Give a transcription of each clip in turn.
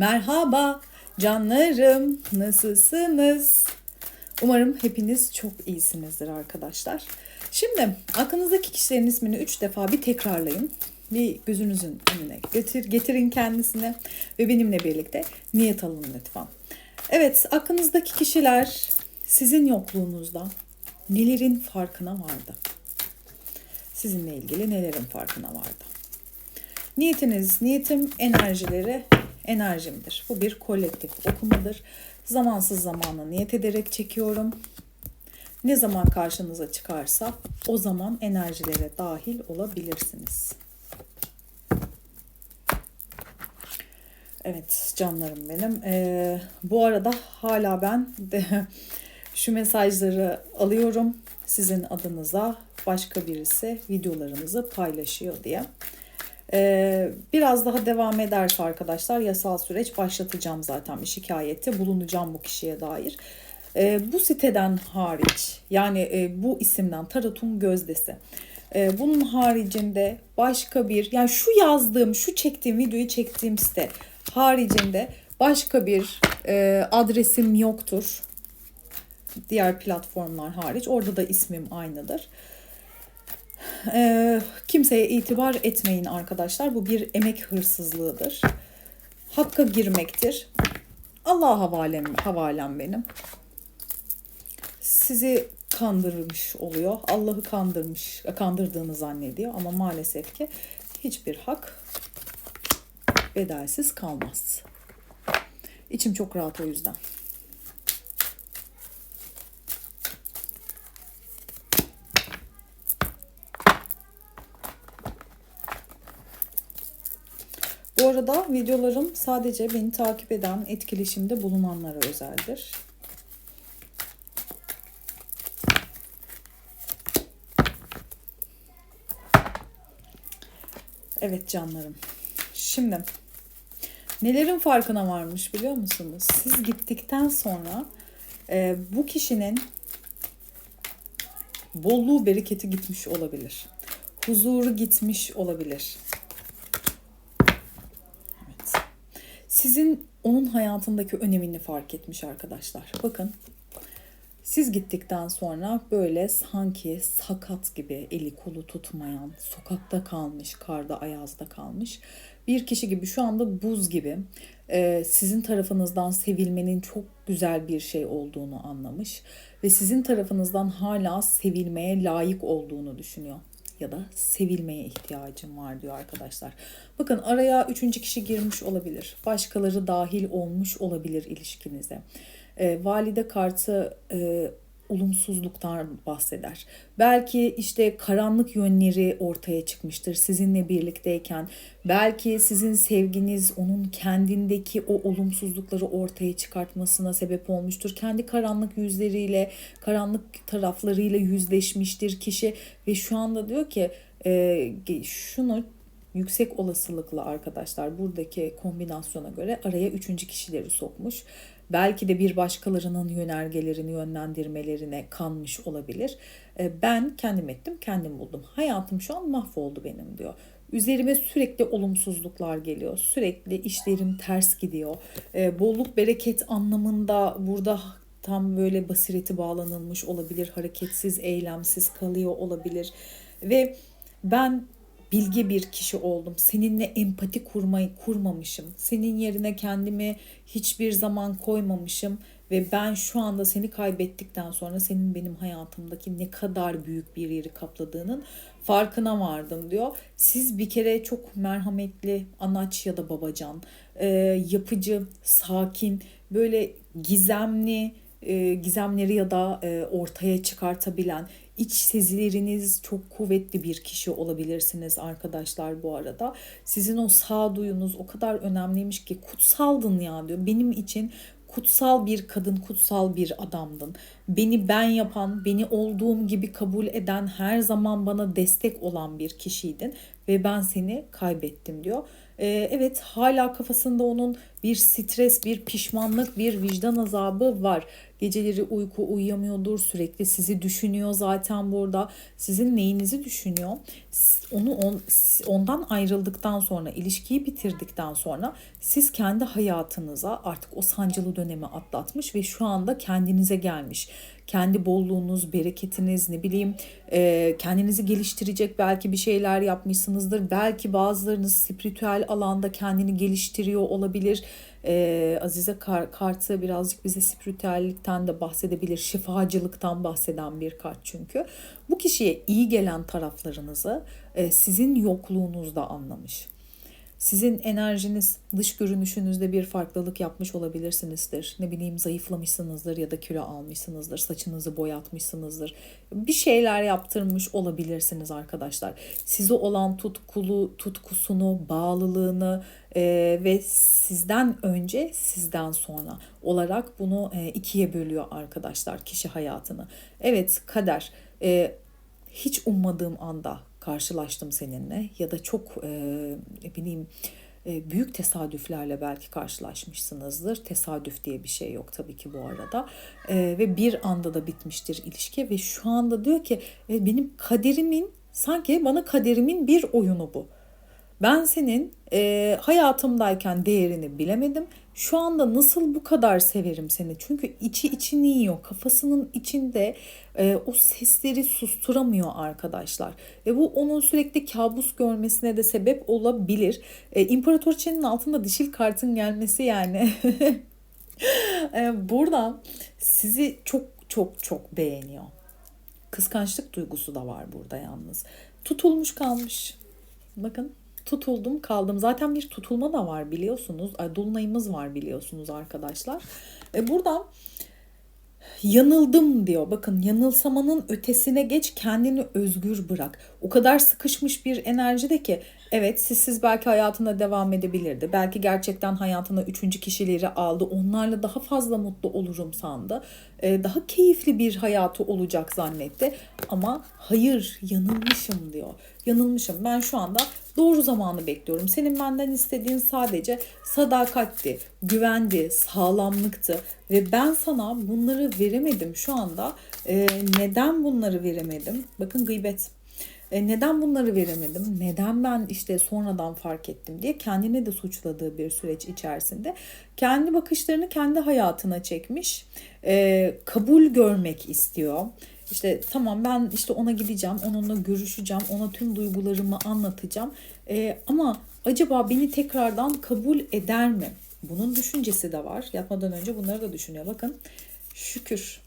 Merhaba canlarım nasılsınız? Umarım hepiniz çok iyisinizdir arkadaşlar. Şimdi aklınızdaki kişilerin ismini 3 defa bir tekrarlayın. Bir gözünüzün önüne getir, getirin kendisine ve benimle birlikte niyet alın lütfen. Evet aklınızdaki kişiler sizin yokluğunuzda nelerin farkına vardı? Sizinle ilgili nelerin farkına vardı? Niyetiniz, niyetim enerjileri enerjimdir. Bu bir kolektif okumadır. Zamansız zamana niyet ederek çekiyorum. Ne zaman karşınıza çıkarsa o zaman enerjilere dahil olabilirsiniz. Evet canlarım benim. Ee, bu arada hala ben de şu mesajları alıyorum. Sizin adınıza başka birisi videolarınızı paylaşıyor diye. Ee, biraz daha devam ederse arkadaşlar yasal süreç başlatacağım zaten bir şikayette bulunacağım bu kişiye dair. Ee, bu siteden hariç yani e, bu isimden Taratun Gözdesi. Ee, bunun haricinde başka bir yani şu yazdığım şu çektiğim videoyu çektiğim site haricinde başka bir e, adresim yoktur. Diğer platformlar hariç orada da ismim aynıdır. Ee, kimseye itibar etmeyin arkadaşlar. Bu bir emek hırsızlığıdır. Hakka girmektir. Allah havalem, havalem benim. Sizi kandırmış oluyor. Allah'ı kandırmış, kandırdığını zannediyor ama maalesef ki hiçbir hak bedelsiz kalmaz. İçim çok rahat o yüzden. Arada videolarım sadece beni takip eden, etkileşimde bulunanlara özeldir. Evet canlarım. Şimdi nelerin farkına varmış biliyor musunuz? Siz gittikten sonra e, bu kişinin bolluğu, bereketi gitmiş olabilir. Huzuru gitmiş olabilir. Evet. Sizin onun hayatındaki önemini fark etmiş arkadaşlar. Bakın siz gittikten sonra böyle sanki sakat gibi eli kolu tutmayan, sokakta kalmış, karda ayazda kalmış bir kişi gibi şu anda buz gibi e, sizin tarafınızdan sevilmenin çok güzel bir şey olduğunu anlamış ve sizin tarafınızdan hala sevilmeye layık olduğunu düşünüyor ya da sevilmeye ihtiyacım var diyor arkadaşlar. Bakın araya üçüncü kişi girmiş olabilir. Başkaları dahil olmuş olabilir ilişkinize. E, valide kartı e, olumsuzluktan bahseder. Belki işte karanlık yönleri ortaya çıkmıştır sizinle birlikteyken. Belki sizin sevginiz onun kendindeki o olumsuzlukları ortaya çıkartmasına sebep olmuştur. Kendi karanlık yüzleriyle, karanlık taraflarıyla yüzleşmiştir kişi ve şu anda diyor ki e, şunu yüksek olasılıkla arkadaşlar buradaki kombinasyona göre araya üçüncü kişileri sokmuş. Belki de bir başkalarının yönergelerini yönlendirmelerine kanmış olabilir. E, ben kendim ettim, kendim buldum. Hayatım şu an mahvoldu benim diyor. Üzerime sürekli olumsuzluklar geliyor. Sürekli işlerim ters gidiyor. E, bolluk bereket anlamında burada tam böyle basireti bağlanılmış olabilir. Hareketsiz, eylemsiz kalıyor olabilir. Ve ben bilge bir kişi oldum. Seninle empati kurmayı kurmamışım. Senin yerine kendimi hiçbir zaman koymamışım ve ben şu anda seni kaybettikten sonra senin benim hayatımdaki ne kadar büyük bir yeri kapladığının farkına vardım diyor. Siz bir kere çok merhametli, anaç ya da babacan, e, yapıcı, sakin, böyle gizemli, e, gizemleri ya da e, ortaya çıkartabilen, iç sezileriniz çok kuvvetli bir kişi olabilirsiniz arkadaşlar bu arada. Sizin o sağduyunuz o kadar önemliymiş ki kutsaldın ya diyor. Benim için kutsal bir kadın, kutsal bir adamdın. Beni ben yapan, beni olduğum gibi kabul eden, her zaman bana destek olan bir kişiydin ve ben seni kaybettim diyor. Ee, evet hala kafasında onun bir stres, bir pişmanlık, bir vicdan azabı var. Geceleri uyku uyuyamıyordur. Sürekli sizi düşünüyor zaten burada. Sizin neyinizi düşünüyor? Onu on, ondan ayrıldıktan sonra, ilişkiyi bitirdikten sonra siz kendi hayatınıza artık o sancılı dönemi atlatmış ve şu anda kendinize gelmiş kendi bolluğunuz, bereketiniz, ne bileyim e, kendinizi geliştirecek belki bir şeyler yapmışsınızdır. Belki bazılarınız spiritüel alanda kendini geliştiriyor olabilir. E, Azize kar, kartı birazcık bize spiritüellikten de bahsedebilir. Şifacılıktan bahseden bir kart çünkü. Bu kişiye iyi gelen taraflarınızı e, sizin yokluğunuzda anlamış. Sizin enerjiniz, dış görünüşünüzde bir farklılık yapmış olabilirsinizdir. Ne bileyim zayıflamışsınızdır ya da kilo almışsınızdır, saçınızı boyatmışsınızdır. Bir şeyler yaptırmış olabilirsiniz arkadaşlar. Size olan tutkulu, tutkusunu, bağlılığını e, ve sizden önce, sizden sonra olarak bunu e, ikiye bölüyor arkadaşlar kişi hayatını. Evet kader. E, hiç ummadığım anda karşılaştım seninle ya da çok e, ne bileyim e, büyük tesadüflerle belki karşılaşmışsınızdır. Tesadüf diye bir şey yok tabii ki bu arada. E, ve bir anda da bitmiştir ilişki ve şu anda diyor ki e, benim kaderimin sanki bana kaderimin bir oyunu bu. Ben senin e, hayatımdayken değerini bilemedim. Şu anda nasıl bu kadar severim seni? Çünkü içi içini yiyor. Kafasının içinde e, o sesleri susturamıyor arkadaşlar. Ve bu onun sürekli kabus görmesine de sebep olabilir. E, İmparatoriçenin altında dişil kartın gelmesi yani. e, buradan sizi çok çok çok beğeniyor. Kıskançlık duygusu da var burada yalnız. Tutulmuş kalmış. Bakın tutuldum kaldım. Zaten bir tutulma da var biliyorsunuz. Dolunayımız var biliyorsunuz arkadaşlar. E buradan yanıldım diyor. Bakın yanılsamanın ötesine geç kendini özgür bırak. O kadar sıkışmış bir enerjide ki evet sizsiz belki hayatına devam edebilirdi. Belki gerçekten hayatına üçüncü kişileri aldı. Onlarla daha fazla mutlu olurum sandı. Ee, daha keyifli bir hayatı olacak zannetti. Ama hayır yanılmışım diyor. Yanılmışım. Ben şu anda Doğru zamanı bekliyorum. Senin benden istediğin sadece sadakatti, güvendi, sağlamlıktı ve ben sana bunları veremedim şu anda. E, neden bunları veremedim? Bakın gıybet. E, neden bunları veremedim? Neden ben işte sonradan fark ettim diye kendini de suçladığı bir süreç içerisinde kendi bakışlarını kendi hayatına çekmiş. E, kabul görmek istiyor işte tamam ben işte ona gideceğim, onunla görüşeceğim, ona tüm duygularımı anlatacağım. Ee, ama acaba beni tekrardan kabul eder mi? Bunun düşüncesi de var. Yatmadan önce bunları da düşünüyor. Bakın şükür.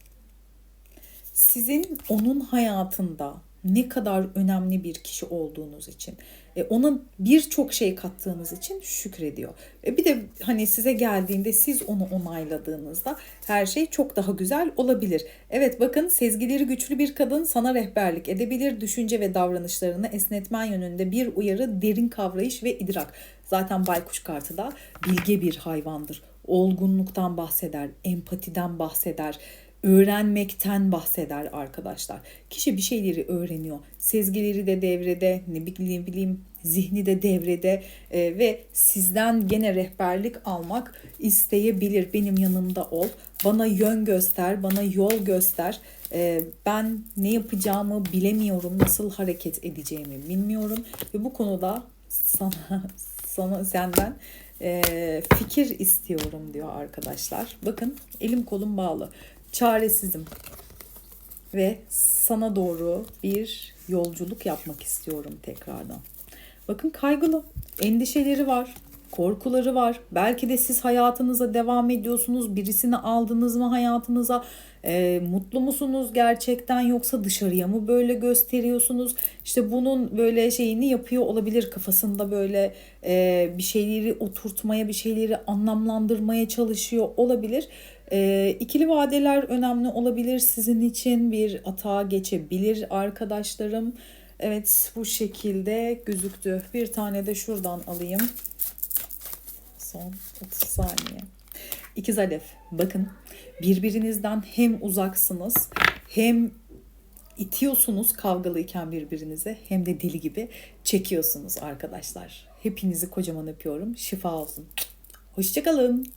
Sizin onun hayatında ne kadar önemli bir kişi olduğunuz için e, ona birçok şey kattığınız için şükrediyor. E, bir de hani size geldiğinde siz onu onayladığınızda her şey çok daha güzel olabilir. Evet bakın sezgileri güçlü bir kadın sana rehberlik edebilir. Düşünce ve davranışlarını esnetmen yönünde bir uyarı, derin kavrayış ve idrak. Zaten baykuş kartı da bilge bir hayvandır. Olgunluktan bahseder, empatiden bahseder öğrenmekten bahseder arkadaşlar. Kişi bir şeyleri öğreniyor. Sezgileri de devrede, ne bileyim, bileyim zihni de devrede e, ve sizden gene rehberlik almak isteyebilir. Benim yanımda ol. Bana yön göster, bana yol göster. E, ben ne yapacağımı bilemiyorum, nasıl hareket edeceğimi bilmiyorum ve bu konuda sana sana senden e, fikir istiyorum diyor arkadaşlar. Bakın elim kolum bağlı çaresizim ve sana doğru bir yolculuk yapmak istiyorum tekrardan. Bakın kaygılı, endişeleri var, korkuları var. Belki de siz hayatınıza devam ediyorsunuz. Birisini aldınız mı hayatınıza? E, mutlu musunuz gerçekten yoksa dışarıya mı böyle gösteriyorsunuz? İşte bunun böyle şeyini yapıyor olabilir kafasında böyle e, bir şeyleri oturtmaya, bir şeyleri anlamlandırmaya çalışıyor olabilir. E, ikili vadeler önemli olabilir sizin için bir atağa geçebilir arkadaşlarım. Evet bu şekilde gözüktü. Bir tane de şuradan alayım. Son 30 saniye. İkiz Alef bakın birbirinizden hem uzaksınız hem itiyorsunuz kavgalıyken birbirinize hem de deli gibi çekiyorsunuz arkadaşlar. Hepinizi kocaman öpüyorum. Şifa olsun. Hoşçakalın.